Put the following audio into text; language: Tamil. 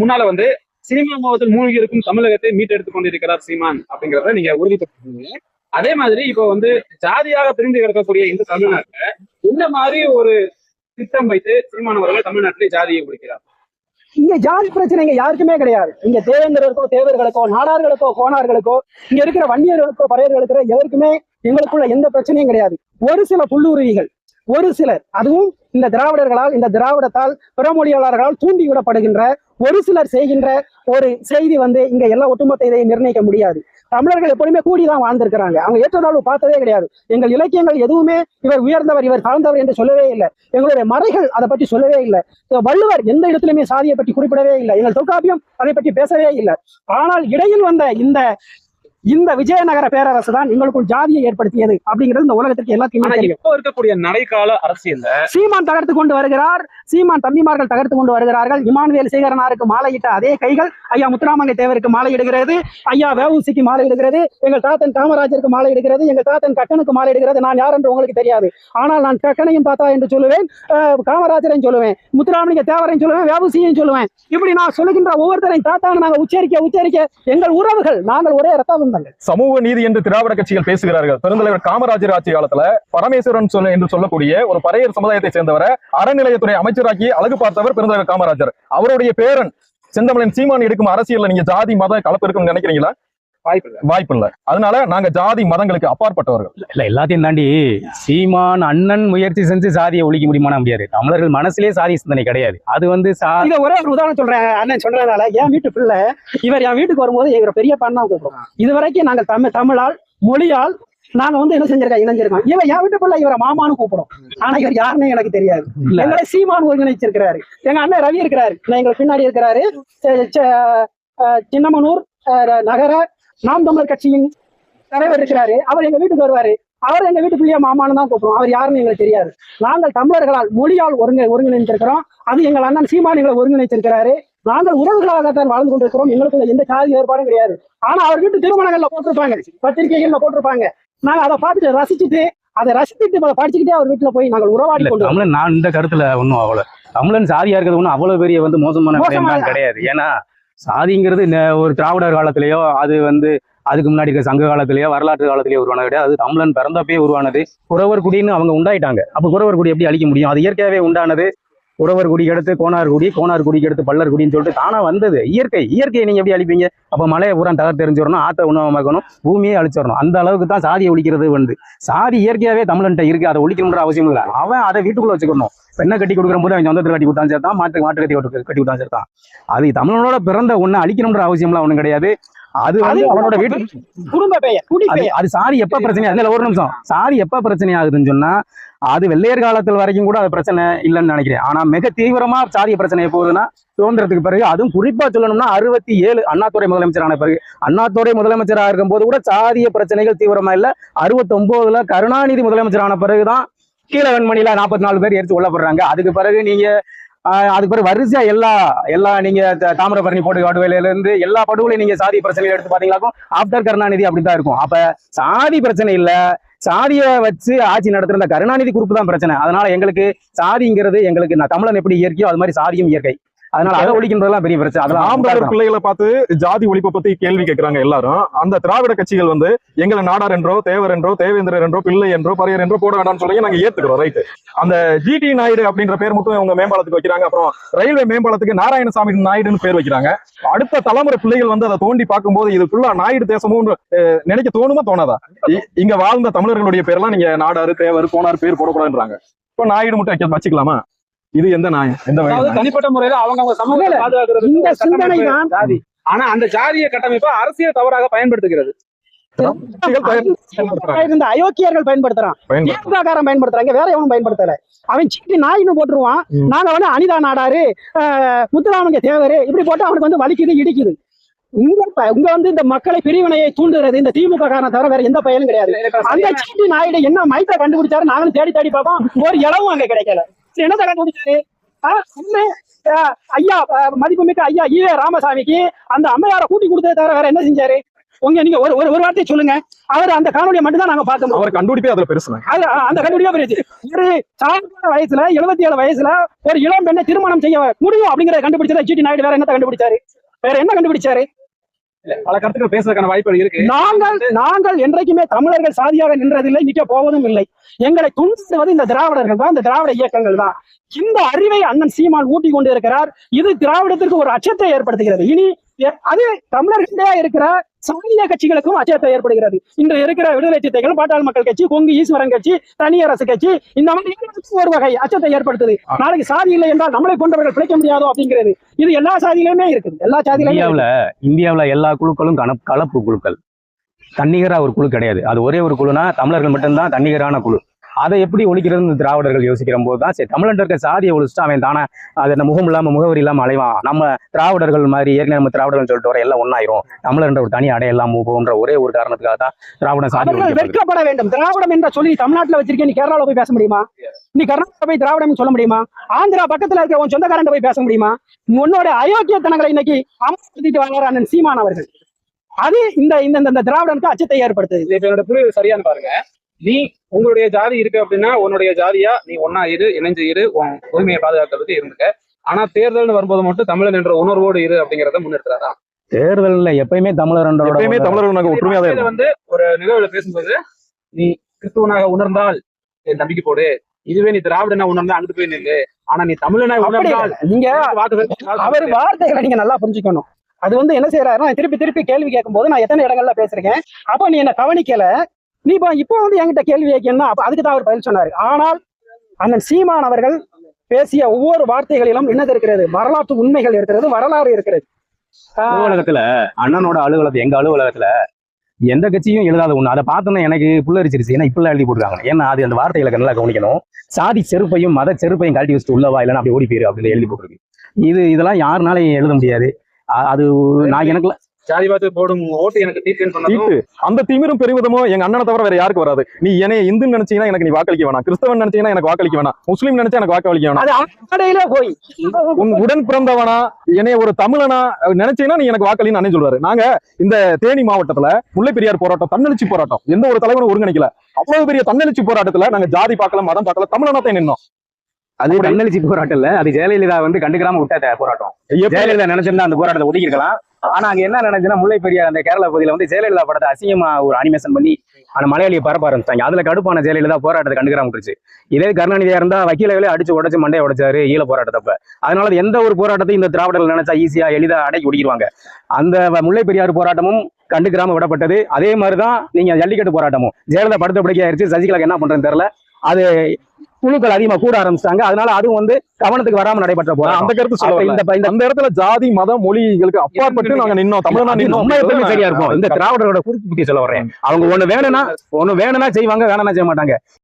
முன்னால வந்து சினிமா முகத்தில் மூழ்கி இருக்கும் தமிழகத்தை மீட்டெடுத்துக் கொண்டிருக்கிறார் சீமான் அப்படிங்கறத நீங்க உறுதிப்படுத்திருக்கீங்க. அதே மாதிரி இப்போ வந்து ஜாதியாக பிரிந்து கிடக்கக்கூடிய இந்த தமிழ்நாட்டுல இந்த மாதிரி ஒரு திட்டம் வைத்து சீமான் அவர்கள் தமிழ்நாட்டிலே ஜாதியை பிடிக்கிறார் இங்க ஜாதி பிரச்சனை இங்க யாருக்குமே கிடையாது. இங்க தேவேந்திரருக்கோ தேவர்களுக்கோ நாடார்களுக்கோ கோணார்களுக்கோ இங்க இருக்கிற வன்னியர்களுக்கோ பறையர்களுக்கோ எவருக்குமே எங்களுக்குள்ள எந்த பிரச்சனையும் கிடையாது. ஒரு சில புல்லுருவிகள் ஒரு சிலர் அதுவும் இந்த திராவிடர்களால் இந்த திராவிடத்தால் பிறமொழியாளர்களால் தூண்டி விடப்படுகின்ற ஒரு சிலர் செய்கின்ற ஒரு செய்தி வந்து இங்க எல்லா ஒட்டுமொத்த இதையும் நிர்ணயிக்க முடியாது. தமிழர்கள் எப்பொழுதுமே கூடிதான் வாழ்ந்திருக்கிறாங்க. அவங்க ஏற்றதாழ்வு பார்த்ததே கிடையாது. எங்கள் இலக்கியங்கள் எதுவுமே இவர் உயர்ந்தவர் இவர் தாழ்ந்தவர் என்று சொல்லவே இல்லை. எங்களுடைய மறைகள் அதை பற்றி சொல்லவே இல்லை. வள்ளுவர் எந்த இடத்திலுமே சாதியை பற்றி குறிப்பிடவே இல்லை. எங்கள் தொல்காப்பியம் அதை பற்றி பேசவே இல்லை. ஆனால் இடையில் வந்த இந்த இந்த விஜயநகர பேரரசு தான் எங்களுக்குள் ஜாதியை ஏற்படுத்தியது அப்படிங்கிறது இந்த உலகத்திற்கு எல்லாத்தையுமே இப்போ இருக்கக்கூடிய நடைக்கால அரசியல்ல சீமான் தகர்த்து கொண்டு வருகிறார் சீமான் தம்பிமார்கள் தகர்த்து கொண்டு வருகிறார்கள். இமானுவேல் சேகரனாருக்கு மாலையிட்ட அதே கைகள் ஐயா முத்துராமலிங்க தேவருக்கு மாலையிடுகிறது ஐயா வேவுசிக்கு மாலையிடுகிறது எங்கள் தாத்தன் காமராஜருக்கு மாலையிடுகிறது எங்கள் தாத்தன் கக்கனுக்கு மாலையிடுகிறது. நான் யார் என்று உங்களுக்கு தெரியாது. ஆனால் நான் கக்கனையும் தாத்தா என்று சொல்லுவேன் காமராஜரையும் சொல்லுவேன் முத்துராமலிங்க தேவரையும் சொல்லுவேன் வேவுசியையும் சொல்லுவேன். இப்படி நான் சொல்லுகின்ற ஒவ்வொருத்தரையும் தாத்தான்னு நாங்கள் உச்சரிக்க உச்சரிக்க எங்கள் உறவுகள் நாங்கள் ஒரே ரத்த பந்தங்கள் சமூக நீதி என்று திராவிட கட்சிகள் பேசுகிறார்கள். பெருந்தலைவர் காமராஜர் ஆட்சி காலத்துல பரமேஸ்வரன் சொல்ல என்று சொல்லக்கூடிய ஒரு பறையர் சமுதாயத்தை சேர்ந்தவரை அறநிலையத்துறை அமைச்சராக்கி அழகு பார்த்தவர் பெருந்தலைவர் காமராஜர். அவருடைய பேரன் செந்தமலன் சீமான் எடுக்கும் அரசியல்ல நீங்க ஜாதி மத கலப்பு இருக்குன்னு நினைக்கிறீங்களா? வாய்ப்பு இல்லை. வாய்ப்பு இல்ல. அதனால நாங்க ஜாதி மதங்களுக்கு அப்பாற்பட்டவர்கள். இல்ல எல்லாத்தையும் தாண்டி சீமான் அண்ணன் முயற்சி செஞ்சு சாதியை ஒழிக்க முடியுமானா முடியாது. தமிழர்கள் மனசுலயே சாதி சிந்தனை கிடையாது. அது வந்து இதை ஒரே ஒரு உதாரணம் சொல்றேன் அண்ணன் சொல்றதுனால என் வீட்டு பிள்ளை இவர் என் வீட்டுக்கு வரும்போது எங்க பெரிய தான் கூப்பிடுறோம் இது வரைக்கும் நாங்கள் தமிழ் தமிழால் மொழியால் நாங்க வந்து என்ன செஞ்சிருக்கோம் இணைஞ்சிருக்கோம். இவன் என் வீட்டு பிள்ளை இவரை மாமான்னு கூப்பிடும். ஆனா இவர் யாருன்னு எனக்கு தெரியாது. எங்களை சீமான் ஒருங்கிணைச்சிருக்கிறாரு. எங்க அண்ணன் ரவி இருக்கிறாரு. நான் எங்களுக்கு பின்னாடி இருக்கிறாரு. சின்னமனூர் அஹ் நகர நாம் தமிழர் கட்சியின் தலைவர் இருக்கிறாரு. அவர் எங்க வீட்டுக்கு வருவாரு. அவர் எங்க வீட்டு பிள்ளைய மாமான்னு தான் கூப்பிடுவோம். அவர் யாருன்னு எங்களுக்கு தெரியாது. நாங்கள் தமிழர்களால் மொழியால் ஒருங்க ஒருங்கிணைந்திருக்கிறோம். அது எங்கள் அண்ணன் சீமான் எங்களை ஒருங்கிணைச்சிருக்கிறாரு நாங்கள் உறவுகளாகத்தான் வாழ்ந்து கொண்டிருக்கிறோம். எங்களுக்குள்ள எந்த சாதி ஏற்பாடும் கிடையாது. ஆனா அவர் வீட்டு திருமணங்கள்ல போட்டிருப்பாங்க. பத்திரிகைகள்ல போட்டிருப்பாங்க. நாங்க அதை பார்த்துட்டு ரசிச்சுட்டு அதை ரசிச்சுட்டு அதை படிச்சுக்கிட்டே அவர் வீட்டுல போய் நாங்கள் உறவாடி கொண்டு நான் இந்த கருத்துல ஒண்ணும் அவ்வளவு தமிழன் சாதியா இருக்கிறது ஒண்ணும் அவ்வளவு பெரிய வந்து மோசமான கிடையாது. ஏன்னா சாதிங்கிறது ஒரு திராவிடர் காலத்திலேயோ அது வந்து அதுக்கு முன்னாடி இருக்க சங்க காலத்திலேயோ வரலாற்று காலத்திலேயோ உருவானது கிடையாது. அது தமிழன் பிறந்தப்பே உருவானது. குறவர் குடின்னு அவங்க உண்டாயிட்டாங்க. அப்ப குறவர் குடி எப்படி அழிக்க முடியும்? அது இயற்கையாகவே உண்டானது. உறவர் குடிக்கு எடுத்து கோனார் குடி கோனார் குடிக்கு எடுத்து பல்லர் குடின்னு சொல்லிட்டு தானா வந்தது. இயற்கை இயற்கையை நீங்க எப்படி அழிப்பீங்க? அப்ப மலையை பூரா தகர் தெரிஞ்சிடணும் ஆத்த உணவமாக்கணும் பூமியே அழிச்சிடணும். அந்த அளவுக்கு தான் சாதியை ஒழிக்கிறது வந்து. சாதி இயற்கையாவே தமிழன்ட்ட இருக்கு அதை ஒழிக்கணுன்ற அவசியம் இல்லை. அவன் அதை வீட்டுக்குள்ள வச்சுக்கணும். பெண்ணை கட்டி கொடுக்குற போது அவன் சொந்தத்தில் கட்டி கொடுத்தான் சேர்த்தான் மாட்டு மாட்டு கட்டி கட்டி கொடுத்தான் சேர்த்தான். அது தமிழனோட பிறந்த ஒண்ணு அழிக்கணுன்ற அவசியம்லாம் ஒன்றும் கிடையாது. அது வந்து அவனோட வீட்டு குடும்ப பெயர் குடி அது சாதி எப்ப பிரச்சனை? அதுல ஒரு நிமிஷம். சாதி எப்ப பிரச்சனை ஆகுதுன்னு சொன்னா அது வெள்ளையர் காலத்தில் வரைக்கும் கூட அது பிரச்சனை இல்லைன்னு நினைக்கிறேன். ஆனா மிக தீவிரமா சாதிய பிரச்சனை எப்போகுதுன்னா சுதந்திரத்துக்கு பிறகு அதுவும் குறிப்பா சொல்லணும்னா அறுபத்தி ஏழு அண்ணாதுரை முதலமைச்சரான பிறகு. அண்ணாதுரை முதலமைச்சராக இருக்கும்போது கூட சாதிய பிரச்சனைகள் தீவிரமா இல்ல. அறுபத்தொன்பதுல கருணாநிதி முதலமைச்சரான பிறகுதான் கீழவன்மணியில நாற்பத்தி நாலு பேர் எரிச்சு கொல்லப்படுறாங்க அதுக்கு பிறகு நீங்க அதுக்கு பிறகு வரிசையா எல்லா எல்லா நீங்க த- தாமிரபரணி போட்டு காடுவேலையில இருந்து எல்லா படுகொலையும் நீங்க சாதி பிரச்சனைகள் எடுத்து பாத்தீங்களாக்கும் ஆப்டர் கருணாநிதி அப்படித்தான் இருக்கும். அப்ப சாதி பிரச்சனை இல்ல. சாதியை வச்சு ஆட்சி நடத்துற இந்த கருணாநிதி குரூப் தான் பிரச்சனை. அதனால எங்களுக்கு சாதிங்கிறது எங்களுக்கு தமிழன் எப்படி இயற்கையோ அது மாதிரி சாதியும் இயற்கை. அதனால அதை ஒழிக்கின்றதெல்லாம் பெரிய பிரச்சனை. அதெல்லாம் ஆம்பளர் பிள்ளைகளை பார்த்து ஜாதி ஒழிப்பை பத்தி கேள்வி கேட்கிறாங்க எல்லாரும். அந்த திராவிட கட்சிகள் வந்து எங்களை நாடார் என்றோ தேவர் என்றோ தேவேந்திரர் என்றோ பிள்ளை என்றோ பரையர் என்றோ போட வேண்டாம்னு சொல்லி நாங்க ஏத்துக்கிறோம் ரைட் அந்த ஜிடி நாயுடு அப்படின்ற பேர் மட்டும் அவங்க மேம்பாலத்துக்கு வைக்கிறாங்க. அப்புறம் ரயில்வே மேம்பாலத்துக்கு நாராயணசாமி நாயுடுன்னு பேர் வைக்கிறாங்க. அடுத்த தலைமுறை பிள்ளைகள் வந்து அதை தோண்டி பார்க்கும்போது இது ஃபுல்லா நாயுடு தேசமும் நினைக்க தோணுமா தோணாதா? இங்க வாழ்ந்த தமிழர்களுடைய பேர்லாம் நீங்க நாடாரு தேவர் கோனார் பேர் போடக்கூடாதுன்றாங்க. இப்போ நாயுடு மட்டும் வச்சுக்கலாமா? இது எந்த நாயம் எந்த? தனிப்பட்ட முறையில அவங்க அவங்க சமூகத்தை இல்ல, பாதுகாக்கிறது இந்த சிந்தனை தான். ஆனா அந்த ஜாதிய கட்டமைப்பை அரசியல் தவறாக பயன்படுத்துகிறது. இருந்த அயோக்கியர்கள் பயன்படுத்துறான். பயன்படுத்துறாங்க. திமுககாரன் பயன்படுத்துறாங்க? வேற எவனும் பயன்படுத்தல. அவன் சீட்டு நாயின்னு போட்டுருவான். நாங்க வந்து அனிதா நாடாரு ஆஹ், முத்துராமலிங்க தேவரு இப்படி போட்டு அவனுக்கு வந்து வலிக்குது இடிக்குது. இங்க இப்ப- இங்க வந்து இந்த மக்களை பிரிவினையை தூண்டுறது இந்த திமுக காரனை தவிர வேற எந்த பயனும் கிடையாது. அந்த சீட்டு நாயுடு என்ன மைத்தை கண்டுபிடிச்சாரு? நாங்களும் தேடி தேடி பார்ப்போம். ஒரு இளவும் அங்க கிடைக்கல. ஆ, உண்மை, ஆ, ஐயா மதிப்புமிக்க ஐயா ஈவே ராமசாமிக்கு அந்த அம்மையாரை கூட்டி கொடுத்ததை தவிர வேற என்ன செஞ்சாரு? உங்க நீங்க ஒரு ஒரு ஒரு வார்த்தை சொல்லுங்க. அவர் அந்த காணொலியை மட்டும் தான் நாங்க முடியும். அவர் கண்டுபிடிப்பே அதுல அது அந்த கண்டுபிடியா பெருச்சு ஒரு சாதாரண வயசுல எழுபத்தி ஏழு வயசுல ஒரு இளம் பெண்ணை திருமணம் செய்ய முடியும் அப்படிங்கறத கண்டுபிடிச்சதா ஜிடி நாயுடு வேற என்னத்த கண்டுபிடிச்சாரு? வேற என்ன கண்டுபிடிச்சாரு? பல கருத்துக்கள் பேசுறதுக்கான வாய்ப்புகள் இருக்கு. நாங்கள் நாங்கள் என்றைக்குமே தமிழர்கள் சாதியாக நின்றதில்லை நிக்க போவதும் இல்லை. எங்களை துன்புறுத்துவது இந்த திராவிடர்கள் தான் இந்த திராவிட இயக்கங்கள் தான். இந்த அறிவை அண்ணன் சீமான் ஊட்டி கொண்டு இருக்கிறார் இது திராவிடத்திற்கு ஒரு அச்சத்தை ஏற்படுத்துகிறது. இனி அது தமிழர்களே இருக்கிற சாதிய கட்சிகளுக்கும் அச்சத்தை ஏற்படுகிறது. இன்று இருக்கிற விடுதலை சித்தைகள் பாட்டாளி மக்கள் கட்சி கொங்கு ஈஸ்வரன் கட்சி தனியரசு கட்சி இந்த மாதிரி ஒரு வகை அச்சத்தை ஏற்படுத்துது. நாளைக்கு சாதி இல்லை என்றால் நம்மளை போன்றவர்கள் பிழைக்க முடியாதோ அப்படிங்கிறது. இது எல்லா சாதியிலுமே இருக்குது. எல்லா சாதியிலுமே இந்தியாவுல இந்தியாவுல எல்லா குழுக்களும் கலப்பு குழுக்கள். தன்னிகரா ஒரு குழு கிடையாது. அது ஒரே ஒரு குழுனா தமிழர்கள் மட்டும்தான் தன்னிகரான குழு. அதை எப்படி ஒழிக்கிறதுன்னு திராவிடர்கள் யோசிக்கிற போது தான் சரி தமிழன் இருக்க சாதியை ஒழிச்சுட்டு அவன் தானே அது என்ன முகம் இல்லாம முகவரி இல்லாம அலைவான். நம்ம திராவிடர்கள் மாதிரி ஏற்கனவே நம்ம திராவிடர்கள் சொல்லிட்டு வர எல்லாம் ஒன்னாயிரும் தமிழர் என்ற ஒரு தனி அடையெல்லாம் போன்ற ஒரே ஒரு காரணத்துக்காக தான் திராவிட சாதி. வெட்கப்பட வேண்டும். திராவிடம் என்ற சொல்லி தமிழ்நாட்டுல வச்சிருக்கேன். நீ கேரளால போய் பேச முடியுமா? நீ கர்நாடகா போய் திராவிடம் சொல்ல முடியுமா? ஆந்திரா பக்கத்துல இருக்க உன் சொந்தக்காரன் போய் பேச முடியுமா? உன்னோட அயோக்கியத்தனங்களை இன்னைக்கு அமர்த்திட்டு வர்றார் அண்ணன் சீமான் அவர்கள். அது இந்த இந்த திராவிடனுக்கு அச்சத்தை ஏற்படுத்துது. என்னோட புரிதல் சரியானு பாருங்க. நீ உங்களுடைய ஜாதி இருக்கு அப்படின்னா உன்னுடைய ஜாதியா நீ ஒன்னா இரு இணைஞ்சு இரு உன் உரிமையை பாதுகாக்கிறதுக்கு இருந்துக்க. ஆனா தேர்தல்னு வரும்போது மட்டும் தமிழன் என்ற உணர்வோடு இரு அப்படிங்கறத முன்னெடுக்கிறாரா தேர்தல்ல எப்பயுமே தமிழர் எப்பயுமே என்ற தமிழர்கள் நாங்க ஒற்றுமையா தான் வந்து ஒரு நிகழ்வுல பேசும்போது நீ கிறிஸ்துவனாக உணர்ந்தால் என் தம்பிக்கு போடு. இதுவே நீ திராவிடனா உணர்ந்தா அங்கிட்டு போய் நில்லு. ஆனா நீ தமிழனா உணர்ந்தால். நீங்க அவர் வார்த்தைகளை நீங்க நல்லா புரிஞ்சுக்கணும். அது வந்து என்ன செய்யறாருன்னா திருப்பி திருப்பி கேள்வி கேட்கும்போது நான் எத்தனை இடங்கள்ல பேசிருக்கேன் அப்போ நீ என்ன கவனிக்கல? நீ இப்போ இப்போ வந்து என்கிட்ட கேள்வி கேட்கணும்னா அப்போ அதுக்கு தான் அவர் பதில் சொன்னாரு. ஆனால் அண்ணன் சீமான் அவர்கள் பேசிய ஒவ்வொரு வார்த்தைகளிலும் என்னது இருக்கிறது? வரலாற்று உண்மைகள் இருக்கிறது வரலாறு இருக்கிறது. அலுவலகத்துல அண்ணனோட அலுவலகத்துல எங்க அலுவலகத்துல எந்த கட்சியும் எழுதாத ஒண்ணு. அதை பார்த்தோன்னா எனக்கு புள்ளரிச்சிருச்சு ஏன்னா இப்பெல்லாம் எழுதி போட்டுருக்காங்க. ஏன்னா அது அந்த வார்த்தைகளை நல்லா கவனிக்கணும். சாதி செருப்பையும் மத செருப்பையும் கழட்டி வச்சுட்டு உள்ளவா இல்லைன்னா அப்படி ஓடி போயிரு அப்படின்னு எழுதி போட்டிருக்கு. இது இதெல்லாம் யாருனாலையும் எழுத முடியாது. அது நான் எனக்கு ஜாதி பார்த்து போடும் ஓட்டு எனக்கு தீட்டு அந்த திமிரும் பெருமிதமும் எங்க அண்ணனை தவிர வேற யாருக்கு வராது. நீ என்னைய இந்துன்னு நினைச்சீங்கன்னா எனக்கு நீ வாக்களிக்க வேணாம். கிறிஸ்தவன் நினைச்சீங்கன்னா எனக்கு வாக்களிக்க வேணாம். முஸ்லீம் நினைச்சா எனக்கு வாக்களிக்க வேணாம். அது அடிப்படையிலே போய். உன் உடன் பிறந்தவனா என்னைய ஒரு தமிழனா நினைச்சீங்கன்னா நீ எனக்கு வாக்களின்னு அண்ணன் சொல்வாரு நாங்க இந்த தேனி மாவட்டத்துல முல்லை பெரியார் போராட்டம் தன்னெழுச்சி போராட்டம். எந்த ஒரு தலைவரும் ஒருங்கிணைக்கல. அவ்வளவு பெரிய தன்னெழுச்சி போராட்டத்துல நாங்க ஜாதி பார்க்கல மதம் பார்க்கல தமிழனாத்தான் நின்னோம். அது தன்னெழுச்சி போராட்டம் இல்ல. அது ஜெயலலிதா வந்து கண்டுக்கிறாம விட்ட போராட்டம். ஜெயலலிதா நினைச்சிருந்தா அந்த போராட்டத்தை ஒதுக்கி இருக்கலாம் ஆனா அங்க என்ன நினைச்சுன்னா முல்லை பெரியார் அந்த கேரளா பகுதியில வந்து ஜெயலலிதா படத்தை அசிங்கமா ஒரு அனிமேஷன் பண்ணி அந்த மலையாளியை பரப்ப ஆரம்பிச்சாங்க அதுல கடுப்பான ஜெயலலிதா போராட்டத்தை கண்டுக்கிற முடிச்சு இதே கருணாநிதியா இருந்தா வக்கீலர்களே அடிச்சு உடச்சு மண்டையை உடைச்சாரு ஈழ போராட்டத்தப்ப. அதனால எந்த ஒரு போராட்டத்தையும் இந்த திராவிடர்கள் நினைச்சா ஈஸியா எளிதா அடக்கி ஒடிக்கிடுவாங்க. அந்த முல்லை பெரியார் போராட்டமும் கண்டுக்கிறாம விடப்பட்டது. அதே மாதிரிதான் நீங்க ஜல்லிக்கட்டு போராட்டமும். ஜெயலலிதா படுத்த படிக்க ஆயிடுச்சு சசிகலாக்கு என்ன பண்றேன்னு தெரியல. அது குழுக்கள் அதிகமா கூட ஆரம்பிச்சிட்டாங்க. அதனால அதுவும் வந்து கவனத்துக்கு வராம நடைபெற்ற போராட்டம். அந்த கருத்து சொல்ல இந்த அந்த இடத்துல ஜாதி மதம் மொழிகளுக்கு அப்பாற்பட்டு நாங்க நின்னோம். தமிழனா அது நின்னோம் சரியா இருக்கும். இந்த திராவிடரோட குறிப்பு பத்தி சொல்ல வர்றேன். அவங்க ஒண்ணு வேணும்னா ஒண்ணு வேணும்னா செய்வாங்க வேணும்னா செய்ய மாட்டாங்க.